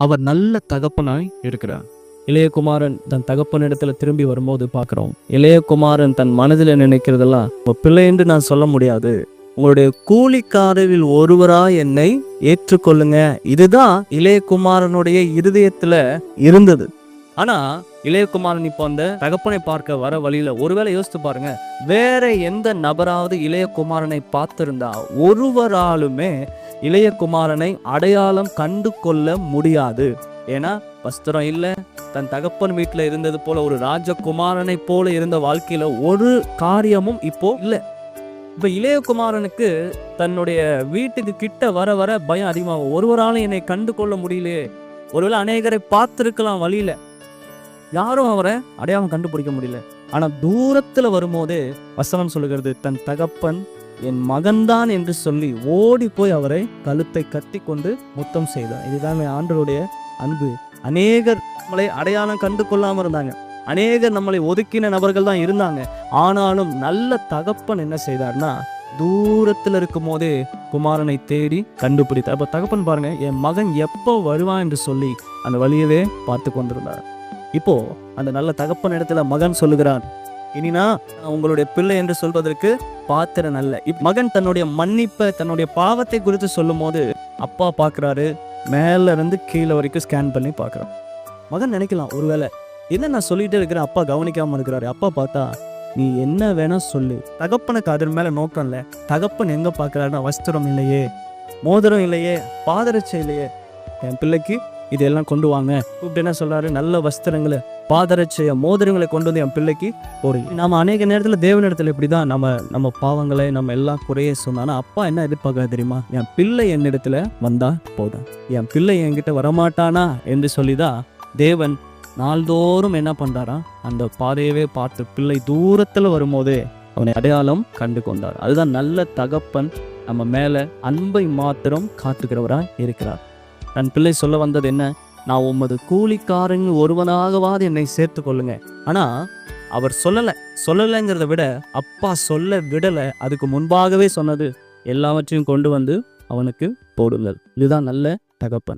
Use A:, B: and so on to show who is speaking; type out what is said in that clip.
A: அவர் நல்ல தகப்பனாய் இருக்கிறார். இளையகுமாரன் தன் தகப்பனிடத்துல திரும்பி வரும்போது பார்க்குறோம். இளையகுமாரன் தன் மனதில் நினைக்கிறதெல்லாம் உங்கள் பிள்ளை என்று நான் சொல்ல முடியாது. உங்களுடைய கூலிக்காரரில் ஒருவரா என்னை ஏற்றுக்கொள்ளுங்க. இதுதான் இளையகுமாரனுடைய இருதயத்துல இருந்தது. ஆனா இளையகுமாரன் இப்போ அந்த தகப்பனை பார்க்க வர வழியில ஒருவேளை யோசித்து பாருங்க வேற எந்த நபராவது இளையகுமாரனை பார்த்திருந்தா ஒருவராலுமே இளையகுமாரனை அடையாளம் கண்டு கொள்ள முடியாது. ஏன்னா வஸ்திரம் இல்லை தன் தகப்பன் வீட்டில் இருந்தது போல ஒரு ராஜகுமாரனை போல இருந்த வாழ்க்கையில ஒரு காரியமும் இப்போ இல்லை. இப்ப இளையகுமாரனுக்கு தன்னுடைய வீட்டுக்கு கிட்ட வர வர பயம் அதிகமாகும். ஒருவராலும் என்னை கண்டு கொள்ள முடியலையே. ஒருவேளை அநேகரை பார்த்துருக்கலாம் வழியில. யாரும் அவரை அடையாளம் கண்டுபிடிக்க முடியல. ஆனால் தூரத்தில் வரும்போதே வசனம் சொல்லுகிறது தன் தகப்பன் என் மகன்தான் என்று சொல்லி ஓடி போய் அவரை கழுத்தை கட்டி கொண்டு முத்தம் செய்தார். இதுதான் ஆண்டருடைய அன்பு. அநேகர் நம்மளை அடையாளம் கண்டு கொள்ளாமல் இருந்தாங்க. அநேகர் நம்மளை ஒதுக்கின நபர்கள் தான் இருந்தாங்க. ஆனாலும் நல்ல தகப்பன் என்ன செய்தார்னா தூரத்தில் இருக்கும் போதே குமாரனை தேடி கண்டுபிடித்தார். அப்போ தகப்பன் பாருங்க என் மகன் எப்போ வருவான் என்று சொல்லி அந்த வழியவே பார்த்து கொண்டிருந்தார். இப்போ அந்த நல்ல தகப்பன் இடத்துல மகன் சொல்லுகிறான் இனினா நான் உங்களுடைய பிள்ளை என்று சொல்வதற்கு பாத்திரம் அல்ல. இப் மகன் தன்னுடைய மன்னிப்பை தன்னுடைய பாவத்தை குறித்து சொல்லும் போது அப்பா பார்க்குறாரு மேலே இருந்து கீழே வரைக்கும் ஸ்கேன் பண்ணி பார்க்குறான். மகன் நினைக்கலாம் ஒருவேளை என்ன நான் சொல்லிட்டே இருக்கிறேன் அப்பா கவனிக்காமல் இருக்கிறாரு. அப்பா பார்த்தா நீ என்ன வேணா சொல்லு. தகப்பனுக்கு அதன் மேலே நோக்கம் இல்லை. தகப்பன் எங்கே பார்க்கறாருன்னா வஸ்திரம் இல்லையே மோதிரம் இல்லையே பாதரட்சை இல்லையே. என் பிள்ளைக்கு இதெல்லாம் கொண்டு வாங்க. கூப்பிட்டு என்ன சொல்றாரு? நல்ல வஸ்திரங்களை பாதரட்சைய மோதிரங்களை கொண்டு வந்து என் பிள்ளைக்கு போறி நாம அநேக நேரத்துல தேவனிடத்துல இப்படிதான் நம்ம நம்ம பாவங்களை நம்ம எல்லாம் குறைய சொன்னோம் அப்பா என்ன எதிர்பார்க்க தெரியுமா? என் பிள்ளை என்னிடத்துல வந்தா போதும். என் பிள்ளை என்கிட்ட வரமாட்டானா? என்று சொல்லிதான் தேவன் நாள்தோறும் என்ன பண்றாராம்? அந்த பாதையவே பார்த்து பிள்ளை தூரத்துல வரும்போதே அவனை அடையாளம் கண்டு கொண்டார். அதுதான் நல்ல தகப்பன் நம்ம மேல அன்பை மாத்திரம் காத்துக்கிறவராய் இருக்கிறார். தன் பிள்ளை சொல்ல வந்தது என்ன? நான் உமது கூலிக்காரன் ஒருவனாகவாது என்னை சேர்த்து கொள்ளுங்க. ஆனா அவர் சொல்லலை. சொல்லலைங்கிறத விட அப்பா சொல்ல விடலை. அதுக்கு முன்பாகவே சொன்னது எல்லாவற்றையும் கொண்டு வந்து அவனுக்கு போடுங்கள். இதுதான் நல்ல தகப்பன்.